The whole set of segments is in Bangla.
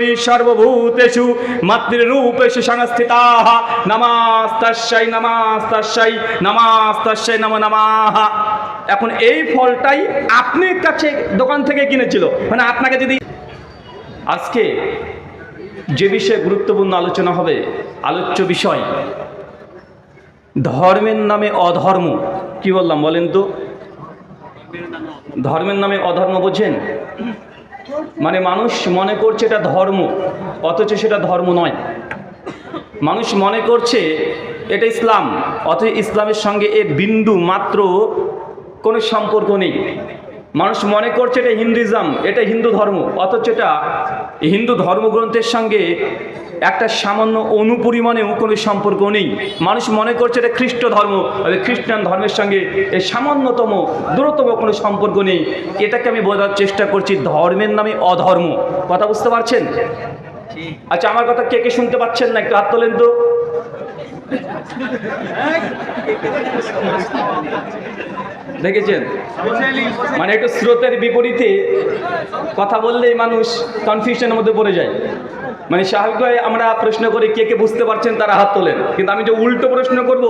দেবী সর্বভূতেষু, মাতৃরূপেষু সংস্থিতা নমাস্তাস্যাই নমাস্তাস্যাই নমাস্তাস্যাই নম নমাহা এখন এই ফলটাই আপনি কাছে দোকান থেকে কিনেছিল। মানে আপনাকে যদি আজকে যে বিষয়ে গুরুত্বপূর্ণ আলোচনা হবে, আলোচ্য বিষয়, ধর্মের নামে অধর্ম, কি বললাম বলেন তো? ধর্মের নামে অধর্ম বোঝেন? মানে মানুষ মনে করছে এটা ধর্ম, অথচ সেটা ধর্ম নয়। মানুষ মনে করছে এটা ইসলাম, অথচ ইসলামের সঙ্গে এর বিন্দু মাত্র কোনো সম্পর্ক নেই। মানুষ মনে করছে এটা হিন্দুইজম, এটা হিন্দু ধর্ম, অথচ এটা হিন্দু ধর্মগ্রন্থের সঙ্গে একটা সামান্য অনুপরিমাণেও কোনো সম্পর্ক নেই। মানুষ মনে করছে এটা খ্রিস্ট ধর্ম খ্রিস্টান ধর্মের সঙ্গে এই সামান্যতম, দূরতম কোনো সম্পর্ক নেই। এটাকে আমি বোঝার চেষ্টা করছি, ধর্মের নামে অধর্ম। কথা বুঝতে পারছেন? আচ্ছা আমার কথা কে কে শুনতে পাচ্ছেন না? একটু হাত তোলেন তো। দেখেছেন? মানে একটু স্রোতের বিপরীতে কথা বললেই মানুষ কনফিউশনের মধ্যে পড়ে যায়। মানে স্বাভাবিকভাবে আমরা প্রশ্ন করি, কে কে বুঝতে পারছেন, তারা হাত তোলেন। কিন্তু আমি যে উল্টো প্রশ্ন করব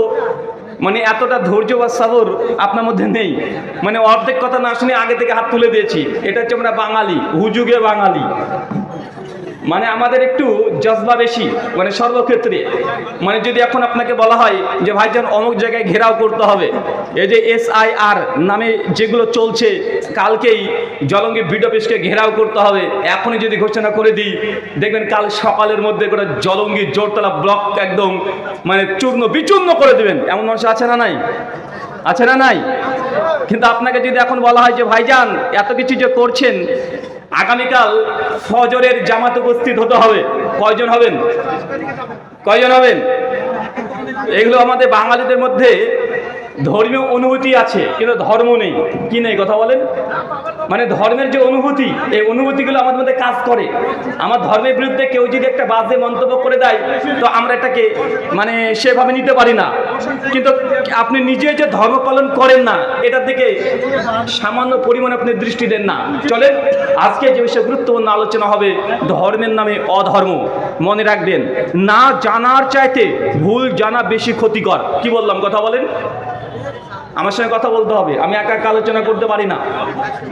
মানে এতটা ধৈর্য বা সাবর আপনার মধ্যে নেই। মানে অর্ধেক কথা না শুনে আগে থেকে হাত তুলে দিয়েছি। এটা হচ্ছে আমরা বাঙালি, হুজুগে বাঙালি। মানে আমাদের একটু জজবা বেশি মানে সর্বক্ষেত্রে। মানে যদি এখন আপনাকে বলা হয় যে, ভাইজান, অমুক জায়গায় ঘেরাও করতে হবে। এই যে এস আর নামে যেগুলো চলছে, কালকেই জলঙ্গি বিড অফিসকে ঘেরাও করতে হবে। এখনই যদি ঘোষণা করে দিই, দেখবেন কাল সকালের মধ্যে করে জলঙ্গি জোরতলা ব্লক একদম মানে চূর্ণ বিচূর্ণ করে দেবেন। এমন মানুষ আছে না নাই? আছে না নাই? কিন্তু আপনাকে যদি এখন বলা হয় যে, ভাইজান, এত কিছু যে করছেন আগামীকাল ফজরের জামাত উপস্থিত হতে হবে। কয়জন হবেন? কয়জন হবেন? এগুলো আমাদের বাঙালিদের মধ্যে ধর্মীয় অনুভূতি আছে, কিন্তু ধর্ম নেই। কি নেই কথা বলেন? মানে ধর্মের যে অনুভূতি, এই অনুভূতিগুলো আমাদের মধ্যে কাজ করে। আমার ধর্মের বিরুদ্ধে কেউ যদি একটা বাজে মন্তব্য করে দেয়, তো আমরা এটাকে মানে সেভাবে নিতে পারি না। কিন্তু আপনি নিজে যে ধর্ম পালন করেন না, এটার দিকে সামান্য পরিমাণে আপনি দৃষ্টি দেন না। চলেন, আজকে যে বিষয়ে গুরুত্বপূর্ণ আলোচনা হবে, ধর্মের নামে অধর্ম। মনে রাখবেন, না জানার চাইতে ভুল জানা বেশি ক্ষতিকর। কি বললাম কথা বলেন? আমার সঙ্গে কথা বলতে হবে। আমি একা একা আলোচনা করতে পারি না।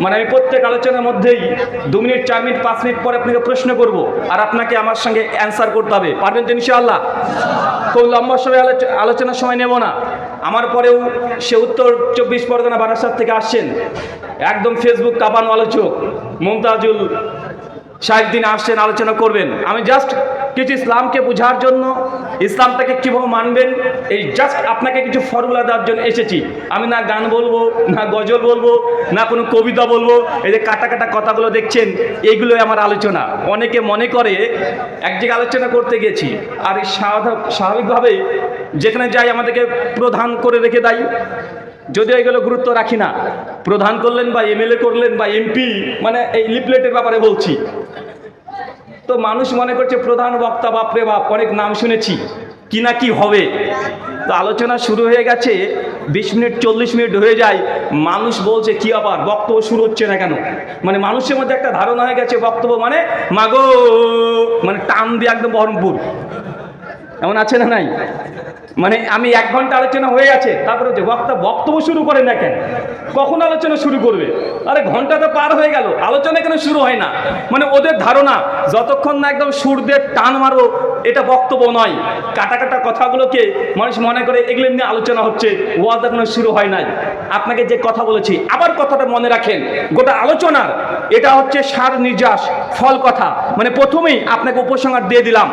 মানে আমি প্রত্যেক আলোচনার মধ্যেই দু মিনিট, চার মিনিট, পাঁচ মিনিট পরে আপনাকে প্রশ্ন করব আর আপনাকে আমার সঙ্গে অ্যান্সার করতে হবে। পারবেন তো ইনশাআল্লাহ? খুব লম্বা সময় আলোচ- আলোচনার সময় নেব না। আমার পরেও সে উত্তর চব্বিশ পরগনা বারাসাত থেকে আসছেন। একদম ফেসবুক কাঁপানো আলোচক মমতাজুল সাহেব দিন আসছেন, আলোচনা করবেন। আমি জাস্ট কিছু ইসলামকে বোঝার জন্য ইসলামটাকে কীভাবে মানবেন, এই জাস্ট আপনাকে কিছু ফর্মুলা দেওয়ার জন্য এসেছি। আমি না গান বলব, না গজল বলব, না কোনো কবিতা বলব, এই যে কাটা কাটা কথাগুলো দেখছেন এইগুলোই আমার আলোচনা। অনেকে মনে করে, এক জায়গায় আলোচনা করতে গেছি, আর স্বাভাবিকভাবে যেখানে যাই আমাদেরকে প্রধান করে রেখে দেয়। যদিও এগুলো গুরুত্ব রাখি না। প্রধান করলেন বা এমএলএ করলেন বা এমপি মানে এই লিপলেটের ব্যাপারে বলছি। তো মানুষ মনে করছে প্রধান বক্তা, বাপরে বাপ, অনেক নাম শুনেছি। কি না কি হবে? তো আলোচনা শুরু হয়ে গেছে, বিশ মিনিট, চল্লিশ মিনিট হয়ে যায়, মানুষ বলছে, কি আবার? বক্তব্য শুরু হচ্ছে না কেন? মানে মানুষের মধ্যে একটা ধারণা হয়ে গেছে, বক্তব্য মানে মাগো! মানে টান দিয়ে একদম বহরমপুর। এমন আছে না নাই? মানে আমি এক ঘণ্টা আলোচনা হয়ে আছে তারপরে যে বক্তা বক্তব্য শুরু করে না কেন? কখন আলোচনা শুরু করবে? আরে ঘণ্টা তো পার হয়ে গেল, আলোচনা কেন শুরু হয় না? মানে ওদের ধারণা, যতক্ষণ না একদম সুর দিয়ে টান মারো এটা বক্তব্য নয়। কাটা কাটা কথাগুলোকে মানুষ মনে করে, এগুলো এমনি আলোচনা হচ্ছে, ওয়াজ এখনও শুরু হয় নাই। আপনাকে যে কথা বলেছি, আবার কথাটা মনে রাখেন, গোটা আলোচনার, এটা হচ্ছে সার নির্যাস, ফল কথা। মানে প্রথমেই আপনাকে উপসংহার দিয়ে দিলাম।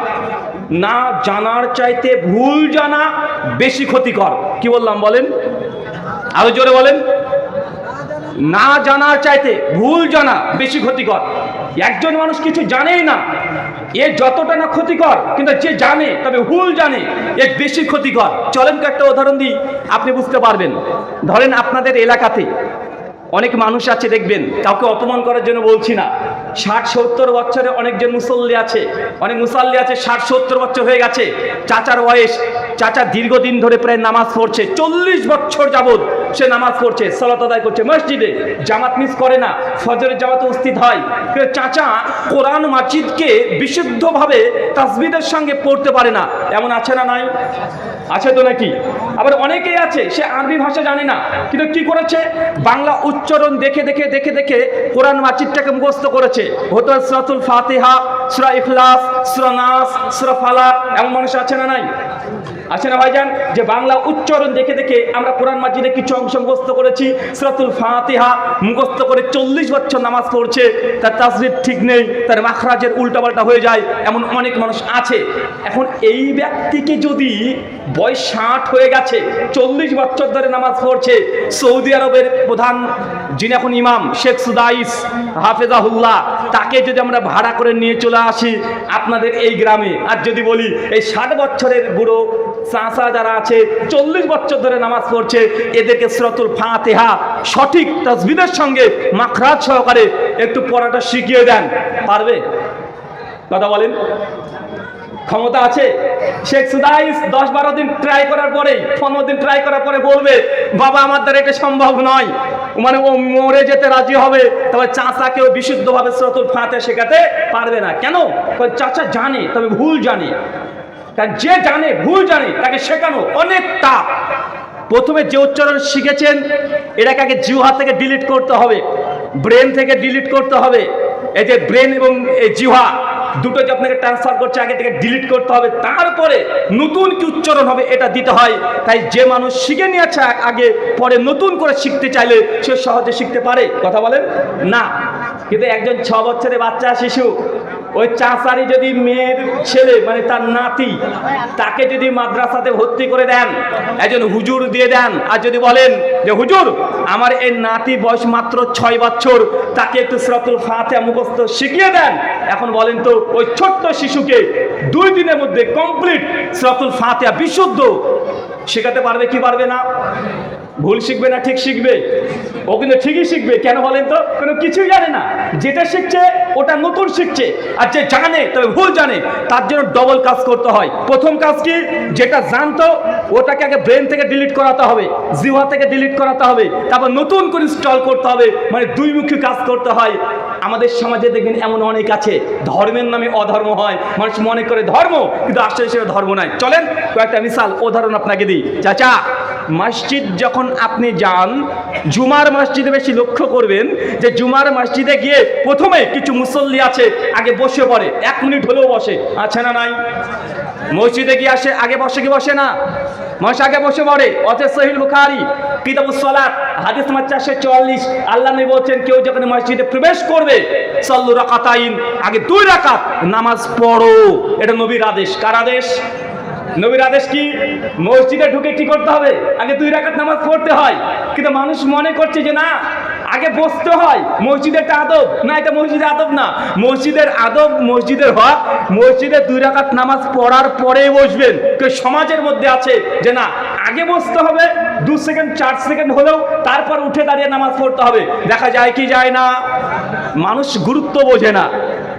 না জানার চাইতে ভুল জানা বেশি ক্ষতিকর। কি বললাম বলেন? আরও জোরে বলেন। না জানার চাইতে ভুল জানা বেশি ক্ষতিকর। একজন মানুষ কিছু জানেই না, এ যতটা না ক্ষতিকর, কিন্তু যে জানে, তবে ভুল জানে, এ বেশি ক্ষতিকর। চলেন একটা উদাহরণ দিই, আপনি বুঝতে পারবেন। ধরেন আপনাদের এলাকাতে অনেক মানুষ আছে, দেখবেন, কাউকে অপমান করার জন্য বলছি না। ষাট সত্তর বছরে অনেকজন মুসল্লি আছে। অনেক মুসল্লি আছে ষাট সত্তর বছর হয়ে গেছে। চাচার বয়স, চাচা দীর্ঘদিন ধরে প্রায় নামাজ পড়ছে। চল্লিশ বছর যাবৎ সে নামাজ পড়ছে, সালাত আদায় করছে, মসজিদে জামাত মিস করে না, ফজরের জামাতে উপস্থিত হয়। চাচা, কোরআন মাজিদকে বিশুদ্ধভাবে তাসবিদের সঙ্গে পড়তে পারে না। এমন আছে না নাই? আছে তো নাকি? আবার অনেকেই আছে, সে আরবি ভাষা জানে না, কিন্তু কি করেছে? বাংলা উচ্চারণ দেখে দেখে দেখে দেখে কোরআন মাজিদটাকে মুখস্থ করেছে। হতো সুরাতুল ফাতেহা, সুরা ইখলাস, সুরা নাস, সুরা ফালাক, এমন মানুষ আছে না নাই? আছে না ভাইজান, যে বাংলা উচ্চারণ দেখে দেখে আমরা কোরআন মাজিদে কিছু অংশ মুখস্থ করেছি, সরাতুল ফাতিহা মুখস্থ করে চল্লিশ বছর নামাজ পড়ছে, তার তাসবির ঠিক নেই, তার মাখরাজের উল্টাপাল্টা হয়ে যায়, এমন অনেক মানুষ আছে। এখন এই ব্যক্তিকে যদি বয়স ষাট হয়ে গেছে, চল্লিশ বছর ধরে নামাজ পড়ছে। সৌদি আরবের প্রধান, যিনি এখন ইমাম, শেখ সুদাইস হাফেজাহুল্লাহ, তাকে যদি আমরা ভাড়া করে নিয়ে চলে আসি আপনাদের এই গ্রামে, আর যদি বলি এই ষাট বছরের বুড়ো চাষা যারা আছে, চল্লিশ বছর ধরে নামাজ পড়ছে, এদেরকে স্রতুল ফাতেহা সঠিক তসবিদের সঙ্গে মাখরাজ সহকারে একটু পড়াটা শিখিয়ে দেন। পারবে? কথা বলেন। ক্ষমতা আছে। শেখ সুদাইস দশ বারো দিন ট্রাই করার পরে পনেরো দিন ট্রাই করার পরে বলবে, বাবা, আমার দ্বারা এটা সম্ভব নয়। মানে ও মরে যেতে রাজি হবে, তবে চাচাকেও বিশুদ্ধভাবে স্রোতুল ফাতে শেখাতে পারবে না। কেন? চাচা জানে, তবে ভুল জানে। কারণ যে জানে, ভুল জানে, তাকে শেখানো অনেক টাফ। প্রথমে যে উচ্চারণ শিখেছেন, এটাকে আগে জিহ্বা থেকে ডিলিট করতে হবে। ব্রেন থেকে ডিলিট করতে হবে। এই যে ব্রেন এবং এই জিহ্বা দুটো যে আপনাকে ট্রান্সফার করছে, আগে থেকে ডিলিট করতে হবে, তারপরে নতুন কি উচ্চারণ হবে এটা দিতে হয়। তাই যে মানুষ শিখে নিয়েছে, আগে পরে নতুন করে শিখতে চাইলে সে সহজে শিখতে পারে। কথা বলেন? না। কিন্তু একজন ছ বছরের বাচ্চা, শিশু ওই চাচারি যদি মেয়ের ছেলে মানে তার নাতি, তাকে যদি মাদ্রাসাতে ভর্তি করে দেন, একজন হুজুর দিয়ে দেন, আর যদি বলেন যে, হুজুর, আমার এই নাতি বয়স মাত্র ছয় বছর, তাকে একটু সরতুল ফাতে মুখস্থ শিখিয়ে দেন। এখন বলেন তো, ওই ছোট্ট শিশুকে দুই দিনের মধ্যে কমপ্লিট সরতুল ফাতে বিশুদ্ধ, শেখাতে পারবে কি পারবে না? ভুল শিখবে না, ঠিক শিখবে। ও কিন্তু ঠিকই শিখবে। কেন বলেন তো? কোনো কিছুই জানে না। যেটা শিখছে, ওটা নতুন শিখছে। আর যে জানে তবে ভুল জানে, তার জন্য ডবল কাজ করতে হয়। প্রথম কাজ কি? যেটা জানতো, ওটাকে আগে ব্রেন থেকে ডিলিট করাতে হবে জিহা থেকে ডিলিট করাতে হবে, তারপর নতুন করে ইনস্টল করতে হবে মানে দুইমুখী কাজ করতে হয়। আমাদের সমাজে দেখবেন এমন অনেক আছে, ধর্মের নামে অধর্ম হয়। মানুষ মনে করে ধর্ম, কিন্তু সেটা ধর্ম নয় চলেন, কয়েকটা মিসাল উদাহরণ আপনাকে দিই। চাচা মসজিদ যখন আপনি যান, জুমার মসজিদে বেশি লক্ষ্য করবেন যে জুমার মসজিদে গিয়ে প্রথমে কিছু মুসল্লি আছে, আগে বসে পড়ে, এক মিনিট হলেও বসে, আছে না নাই? মসজিদে গিয়ে আসে, আগে বসে কি বসে না? মানুষ আগে বসে পড়ে, অথচ সহিল বুখারি, কিতাবুস সালাত, হাদিস নাম্বার চারশো চুয়াল্লিশ, আল্লাহ বলছেন, কেউ যখন মসজিদে প্রবেশ করবে, সল্লু রাকাতাইন, আগে দুই রাকাত নামাজ পড়ো। এটা নবীর আদেশ। কার আদেশ? নবীর আদেশ কি? মসজিদে ঢুকে কি করতে হবে? আগে দুই রাকাত নামাজ পড়তে হয়। কিন্তু মানুষ মনে করছে যে, না, আগে বসতে হয়। মসজিদের একটা আদব। না, এটা মসজিদের আদব না। মসজিদের আদব, মসজিদের হক। মসজিদে দুই রাকাত নামাজ পড়ার পরেই বসবেন। কেউ সমাজের মধ্যে আছে যে, না, আগে বসতে হবে। দু সেকেন্ড, চার সেকেন্ড হলেও তারপর উঠে দাঁড়িয়ে নামাজ পড়তে হবে। দেখা যায় কি যায় না? মানুষ গুরুত্ব বোঝে না।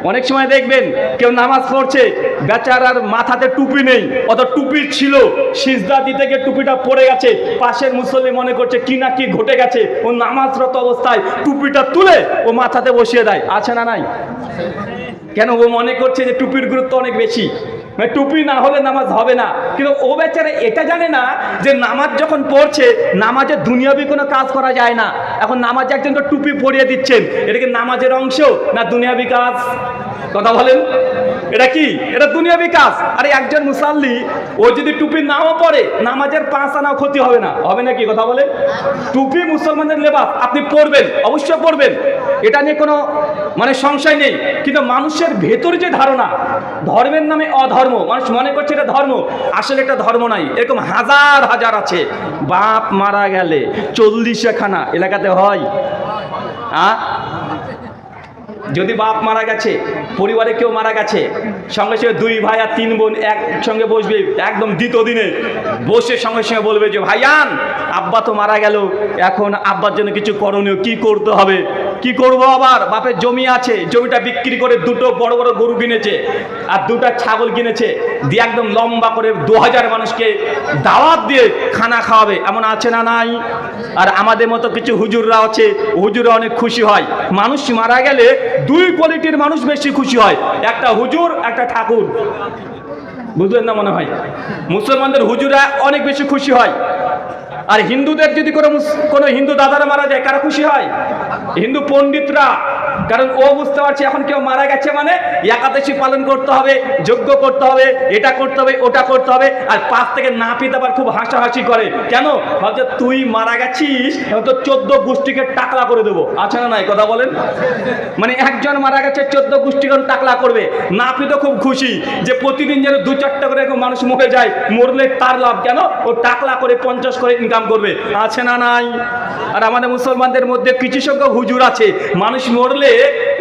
অনেক সময় দেখবেন কেউ নামাজ পড়ছে বেচারার মাথাতে টুপি নেই, অত টুপি ছিল, সিজদা দিতে গিয়ে টুপিটা পড়ে গেছে, পাশের মুসল্লি মনে করছে কি না কি ঘটে গেছে, ও নামাজরত অবস্থায় টুপিটা তুলে ও মাথাতে বসিয়ে দেয়, আছে না নাই? কেন ও মনে করছে যে টুপির গুরুত্ব অনেক বেশি? মানে টুপি না হলে নামাজ হবে না। কিন্তু ও বেচারা এটা জানে না যে নামাজ যখন পড়ছে, নামাজে দুনিয়াবি কোনো কাজ করা যায় না। এখন নামাজে একজনকে টুপি পরিয়ে দিচ্ছেন, এটা কি নামাজের অংশ না দুনিয়াবি কাজ? কথা বলেন। এটা কি? এটা দুনিয়া বিকাশ আরে একজন মুসাল্লি, ও যদি টুপি নাও পরে, নামাজের পাঁচ আনাও ক্ষতি হবে না। হবে নাকি কথা বলে। টুপি মুসলমানদের লেবাস, আপনি পড়বেন অবশ্যই পড়বেন এটা নিয়ে কোনো মানে সংশয় নেই। কিন্তু মানুষের ভেতর যে ধারণা, ধর্মের নামে অধর্ম, মানুষ মনে করছে এটা ধর্ম। আসলে এটা ধর্ম নাই। এরকম হাজার হাজার আছে। বাপ মারা গেলে চল্লিশে খানা এলাকাতে হয়। আ? যদি বাপ মারা গেছে, পরিবারে কেউ মারা গেছে, সঙ্গে সঙ্গে দুই ভাই আর তিন বোন একসঙ্গে বসবে, একদম দ্বিতীয় দিনে বসে সঙ্গে সঙ্গে বলবে যে, ভাইয়ান, আব্বা তো মারা গেল, এখন আব্বার জন্য কিছু করণীয় কি করতে হবে? কি করব আবার? বাপের জমি আছে, জমিটা বিক্রি করে দুটো বড় বড় গরু কিনেছে আর দুটো ছাগল কিনেছে। দিয়ে একদম লম্বা করে দু হাজার মানুষকে দাওয়াত দিয়ে খানা খাওয়াবে। এমন আছে না নাই? আর আমাদের মতো কিছু হুজুররা আছে, হুজুররা অনেক খুশি হয়। মানুষ মারা গেলে দুই কোয়ালিটির মানুষ বেশি খুশি হয়। একটা হুজুর, একটা ঠাকুর। বুঝলেন না মনে হয়? মুসলমানদের হুজুরা অনেক বেশি খুশি হয়। আর হিন্দুদের যদি কোনো কোনো হিন্দু দাদারা মারা যায় কারা খুশি হয়? হিন্দু পণ্ডিতরা কারণ ও বুঝতে পারছে এখন কেউ মারা গেছে মানে একাদশী পালন করতে হবে, যজ্ঞ করতে হবে, এটা করতে হবে, ওটা করতে হবে, আর পাশ থেকে না পেতে আবার খুব হাসাহাসি করে। কেন? ভাবছে তুই মারা গেছিস তো চোদ্দ গোষ্ঠীকে টাকলা করে দেবো। আছে না নাই? কথা বলেন। মানে একজন মারা গেছে, চোদ্দ গোষ্ঠীকে টাকলা করবে। না পেতে খুব খুশি যে প্রতিদিন যেন দু চারটা করে মানুষ মরে যায়, মরলে তার লাভ কেন? ও টাকলা করে পঞ্চাশ করে ইনকাম করবে। আছে না নাই? আর আমাদের মুসলমানদের মধ্যে কিছু সংখ্যক হুজুর আছে, মানুষ মরলে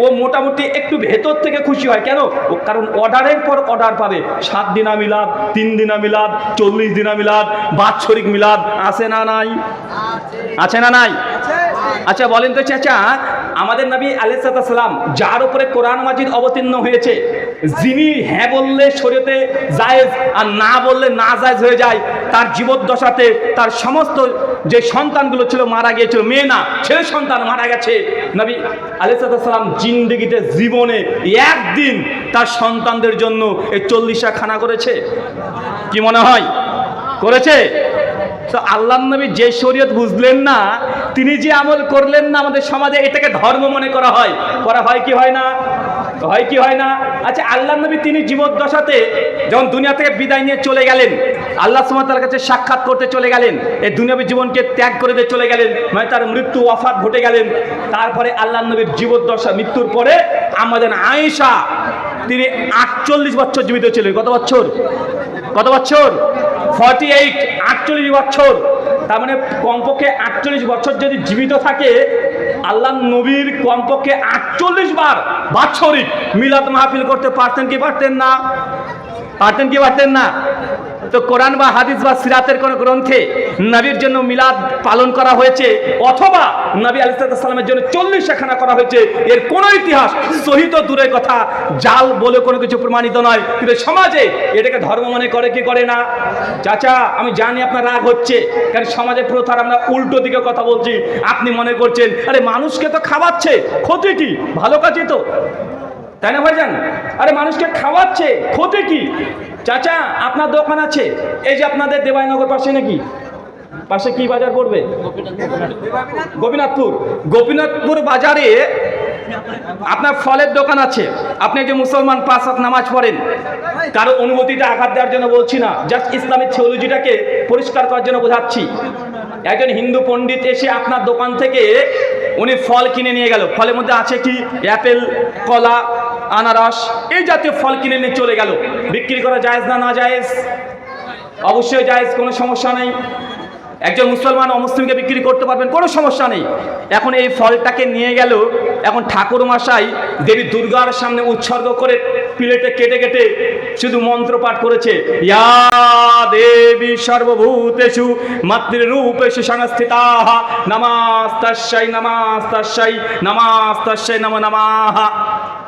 ও মোটামুটি একটু ভেতর থেকে খুশি হয়। কেন? কারণ অর্ডারের পর অর্ডার পাবে। সাত দিনা মিলাদ, তিন দিনা মিলাদ, চল্লিশ দিনা মিলাদ, বাৎসরিক মিলাদ। আছে না নাই? আছে না নাই? আচ্ছা বলেন তো চাচা, আমাদের নবী আলিসাল্লাম যার উপরে কোরআন মাজিদ অবতীর্ণ হয়েছে যিনি হ্যাঁ বললে শরীয়তে জায়েজ আর না বললে না জায়েজ হয়ে যায়, তার জীবদ্দশাতে তার সমস্ত যে সন্তানগুলো ছিল মারা গিয়েছিল, মেয়ে না, ছেলে সন্তান মারা গেছে। নবী আলাইসালাম জিন্দগিতে জীবনে একদিন তার সন্তানদের জন্য এই চল্লিশা খানা করেছে। কি মনে হয়? করেছে? তো আল্লাহ নবী যে শরীয়ত বুঝলেন না, তিনি যে আমল করলেন না, আমাদের সমাজে এটাকে ধর্ম মনে করা হয়। করা হয় কি হয় না? হয় কি হয় না? আচ্ছা আল্লাহ নবী তিনি জীবদ্দশাতে যখন দুনিয়া থেকে বিদায় নিয়ে চলে গেলেন, আল্লাহ সুমাতার কাছে সাক্ষাৎ করতে চলে গেলেন, এই দুনিয়াবী জীবনকে ত্যাগ করে দিয়ে চলে গেলেন মানে তার মৃত্যু অফাত ঘটে গেলেন। তারপরে আল্লাহ নবীর জীবদ্দশা, মৃত্যুর পরে আমাদের আয়েশা, তিনি আটচল্লিশ বছর জীবিত ছিলেন। কত বছর? কত বছর? ফর্টি এইট আটচল্লিশ বছর। তার মানে কমপক্ষে আটচল্লিশ বছর যদি জীবিত থাকে আল্লাহ নবীর কমপক্ষে আটচল্লিশ বার বাৎসরিক মিলাদ মাহফিল করতে পারতেন কি পারতেন না? পারতেন কি পারতেন না? তো কোরআন বা হাদিস বা সিরাতের কোনো গ্রন্থে নবীর জন্য মিলাদ পালন করা হয়েছে, অথবা নবী আলিসাল্লামের জন্য চল্লিশ খানা করা হয়েছে, এর কোনো ইতিহাস সহিত দূরের কথা, জাল বলে কোনো কিছু প্রমাণিত নয়, কিন্তু সমাজে এটাকে ধর্ম মনে করে কি করে না? চাচা, আমি জানি আপনার রাগ হচ্ছে, কারণ সমাজে প্রথার আমরা উল্টো দিকে কথা বলছি, আপনি মনে করছেন, আরে মানুষকে তো খাওয়াচ্ছে, ক্ষতি কি? ভালো কাজে তো। তাই না ভাইজান? আরে মানুষকে খাওয়াচ্ছে, ক্ষতি কি? চাচা, আপনার দোকান আছে? এই যে আপনাদের দেবাইনগর পাশে নাকি? পাশে কি বাজার পড়বে? গোপীনাথপুর। গোপীনাথপুর বাজারে আপনার ফলের দোকান আছে। আপনি যে মুসলমান পাঁচ হাত নামাজ পড়েন, কারও অনুমতিতে আঘাত দেওয়ার জন্য বলছি না জাস্ট ইসলামিক থিওলজিটাকে পরিষ্কার করার জন্য বোঝাচ্ছি। একজন হিন্দু পণ্ডিত এসে আপনার দোকান থেকে উনি ফল কিনে নিয়ে গেল। ফলের মধ্যে আছে কি? অ্যাপেল, কলা আনারস, এই জাতীয় ফল কিনে নিয়ে চলে গেল। বিক্রি করা জায়েজ না না জায়েজ? অবশ্যই জায়েজ, কোনো সমস্যা নেই। একজন মুসলমান অমুসলিমকে বিক্রি করতে পারবেন, কোনো সমস্যা নেই। এখন এই ফলটাকে নিয়ে গেল, এখন ঠাকুর মশাই দেবী দুর্গার সামনে উৎসর্গ করে প্লেটে কেটে কেটে শুধু মন্ত্র পাঠ করেছে, ইয়া দেবী সর্বভূতেষু, মাতৃরূপেষু সংস্থিতা নমাস্তাশাই নমাস্তাশাই নমাস্তাশাই নম নমাহা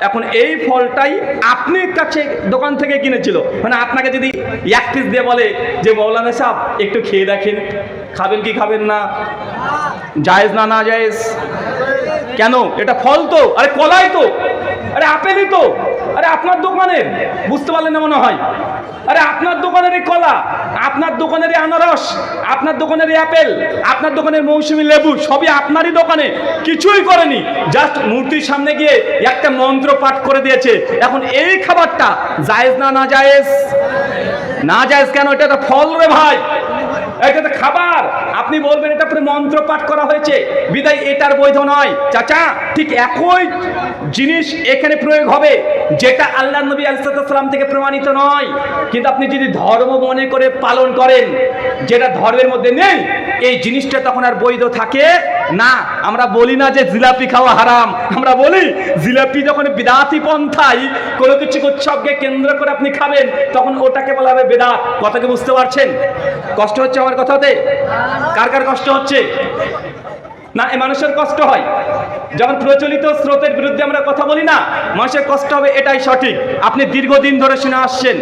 এখন এই ফলটাই আপনি কাছে দোকান থেকে কিনেছিল। মানে আপনাকে যদি এক পিস দিয়ে বলে যে, মৌলানা সাহেব, একটু খেয়ে দেখেন, খাবেন কি খাবেন না? জায়েজ না না জায়েজ? কেন? এটা ফল তো। আরে, কলাই তো। আরে, আপেলই তো। আরে, আপনার দোকানের। বুঝতে পারলেন না মনে হয়? আরে, আপনার দোকানের কলা, আপনার দোকানের আনারস, আপনার দোকানের আপেল, আপনার দোকানের মৌসুমি লেবু, সবই আপনারই দোকানে। কিছুই করেনি। জাস্ট মূর্তির সামনে গিয়ে একটা মন্ত্র পাঠ করে দিয়েছে। এখন এই খাবারটা জায়েজ না না জায়েজ? না জায়েজ কেন? এটা তো ফল রে ভাই। এটা তো খাবার। আপনি বলবেন এটা পুরো মন্ত্র পাঠ করা হয়েছে। বিদায়, এটার বৈধ নয়। চাচা, ঠিক একই জিনিস এখানে প্রয়োগ হবে, যেটা আল্লাহ নবী আলিসাল্লাম থেকে প্রমাণিত নয়। কিন্তু আপনি যদি ধর্ম মনে করে পালন করেন, যেটা ধর্মের মধ্যে নেই, এই জিনিসটা তখন আর বৈধ থাকে না। আমরা বলি না যে জিলাপি খাওয়া হারাম। আমরা বলি, জিলাপি যখন বিদাতি পন্থায় কোনো কিছু উৎসবকে কেন্দ্র করে আপনি খাবেন, তখন ওটাকে বলা হবে বেদাত। কথাকে বুঝতে পারছেন? কষ্ট হচ্ছে আমার কথাতে? কার কার কষ্ট হচ্ছে? না, এ মানুষের কষ্ট হয়। যখন প্রচলিত স্রোতের বিরুদ্ধে আমরা কথা বলি না, মানুষের কষ্ট হবে এটাই সঠিক। আপনি দীর্ঘদিন ধরে শুনে আসছেন।